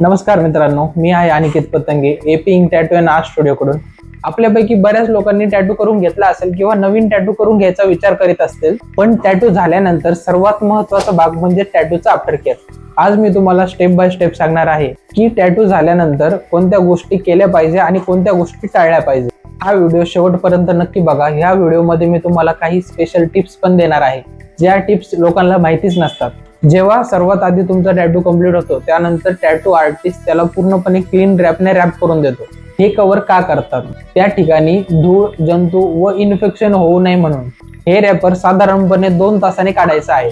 नमस्कार मित्रांनो मी आहे Aniket Patange AP ink tattoo and art स्टुडिओकडून आपल्यापैकी बऱ्याच लोकांनी टॅटू करून घेतला असेल किंवा नवीन टॅटू करून घ्यायचा विचार करीत असतील पण टॅटू झाल्यानंतर सर्वात महत्त्वाचा भाग म्हणजे टॅटूचा आफ्टर केअर आज मी तुम्हाला स्टेप बाय स्टेप सांगणार आहे की टॅटू झाल्यानंतर कोणत्या गोष्टी केल्या पाहिजे आणि कोणत्या गोष्टी टाळल्या पाहिजे. हा व्हिडिओ शेवटपर्यंत नक्की बघा. ह्या व्हिडिओमध्ये मी तुम्हाला काही स्पेशल टिप्स पण देणार आहे. ज्या टिप्स लोकांना माहितीच नसतात. जेव्हा सर्वात आधी तुमचा टॅटू कंप्लीट होतो त्यानंतर टॅटू आर्टिस्ट त्याला पूर्णपणे क्लीन रॅपने रॅप करून देतो. हे कव्हर का करतात? त्या ठिकाणी धूळ जंतू व इन्फेक्शन होऊ नये म्हणून. हे रॅपर साधारणपणे दोन तासाने काढायचं आहे.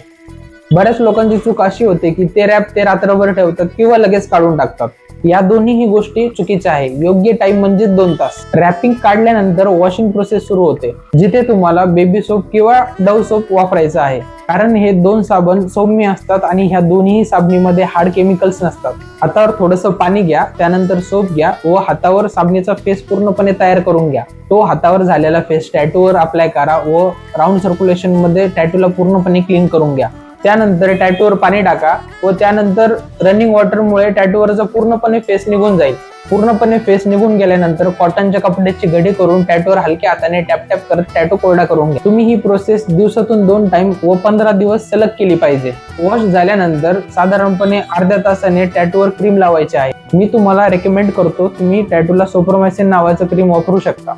बऱ्याच लोकांची चूक अशी होते की ते रॅप ते रात्रभर ठेवतात किंवा लगेच काढून टाकतात. या दोन्हीही गोष्टी चुकीच्या आहे. योग्य टाइम म्हणजे दोन तास. रॅपिंग काढल्यानंतर वॉशिंग प्रोसेस सुरू होते जिथे तुम्हाला बेबी सोप किंवा डव सोप वापरायचं आहे. कारण हे दोन साबण सौम्य असतात आणि ह्या दोन्ही साबणीमध्ये हार्ड केमिकल्स नसतात. हातावर थोडंसं पाणी घ्या त्यानंतर सोप घ्या व हातावर साबणीचा फेस पूर्णपणे तयार करून घ्या. तो हातावर झालेला फेस टॅटूवर अप्लाय करा व राऊंड सर्क्युलेशनमध्ये टॅटूला पूर्णपणे क्लीन करून घ्या. त्यानंतर टॅटूवर पाणी टाका व त्यानंतर रनिंग वॉटरमुळे टॅटूवरचा पूर्णपणे फेस निघून जाईल. पूर्णपणे फेस निघून गेल्यानंतर कॉटनच्या कपड्याची घडी करून टॅटूवर हलक्या हाताने टॅप टॅप करत टॅटू कोरडा करून घ्या. तुम्ही ही प्रोसेस दिवसातून दोन टाइम व पंधरा दिवस सलग केली पाहिजे. वॉश झाल्यानंतर साधारणपणे अर्ध्या तासाने टॅटूवर क्रीम लावायची आहे. मी तुम्हाला रेकमेंड करतो तुम्ही टॅटूला सोप्रोमायसिन नावाचं क्रीम वापरू शकता.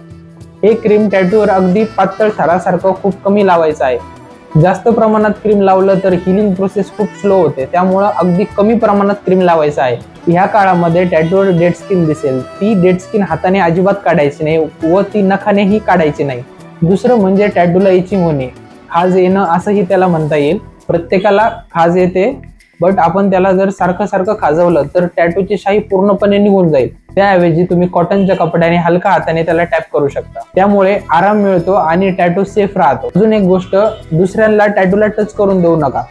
हे क्रीम टॅटूवर अगदी पातळ थरासारखं खूप कमी लावायचं आहे. जास्त प्रमाणात क्रीम लावलं तर हिलिंग प्रोसेस खूप स्लो होते. त्यामुळं अगदी कमी प्रमाणात क्रीम लावायचं आहे. ह्या काळामध्ये टॅटूवर डेड स्किन दिसेल. ती डेड स्किन हाताने अजिबात काढायची नाही व ती नखानेही काढायची नाही. दुसरं म्हणजे टॅटूला इचिंग होणे. खाज येणं असंही त्याला म्हणता येईल. प्रत्येकाला खाज येते. बट आपण त्याला जर सारखं सारखं खाजवलं तर टॅटूची शाही पूर्णपणे निघून जाईल. त्याऐवजी तुम्ही कॉटनच्या कपड्याने हलका हाताने त्याला टॅप करू शकता. त्यामुळे आराम मिळतो आणि टॅटू सेफ राहतो. अजून एक गोष्ट दुसऱ्यांना टॅटूला टच करून देऊ नका.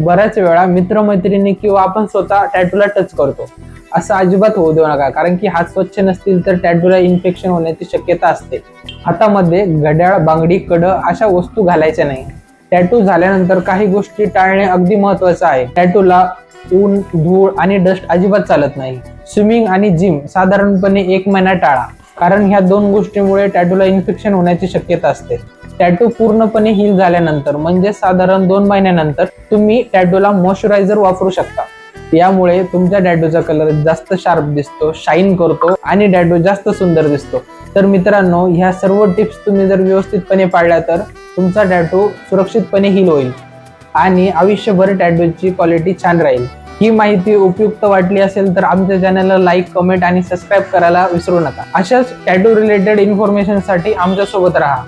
बऱ्याच वेळा मित्रमैत्रिणी किंवा आपण स्वतः टॅटूला टच करतो. असं अजिबात होऊ देऊ नका कारण की हात स्वच्छ नसतील तर टॅटूला इन्फेक्शन होण्याची शक्यता असते. हातामध्ये घड्याळ बांगडी कडं अशा वस्तू घालायच्या नाही. टॅटू झाल्यानंतर काही गोष्टी टाळणे अगदी महत्वाचं आहे. टॅटूला ऊन धूळ आणि डस्ट अजिबात चालत नाही. स्विमिंग आणि जिम साधारणपणे एक महिना टाळा. कारण ह्या दोन गोष्टीमुळे टॅटूला इन्फेक्शन होण्याची शक्यता असते. टॅटू पूर्णपणे हील झाल्यानंतर म्हणजे साधारण दोन महिन्यानंतर तुम्ही टॅटूला मॉइश्चरायझर वापरू शकता. यामुळे तुमच्या डॅडोचा कलर जास्त शार्प दिसतो शाईन करतो आणि डॅडो जास्त सुंदर दिसतो. तर मित्रांनो ह्या सर्व टिप्स तुम्ही जर व्यवस्थितपणे पाळल्या तर तुमचा टॅटू सुरक्षितपणे हील होईल आणि आयुष्यभर टॅटूची क्वालिटी छान राहील. ही माहिती उपयुक्त वाटली असेल तर आमच्या चॅनलला लाईक कमेंट आणि सबस्क्राईब करायला विसरू नका. अशाच टॅटू रिलेटेड इन्फॉर्मेशनसाठी आमच्यासोबत राहा.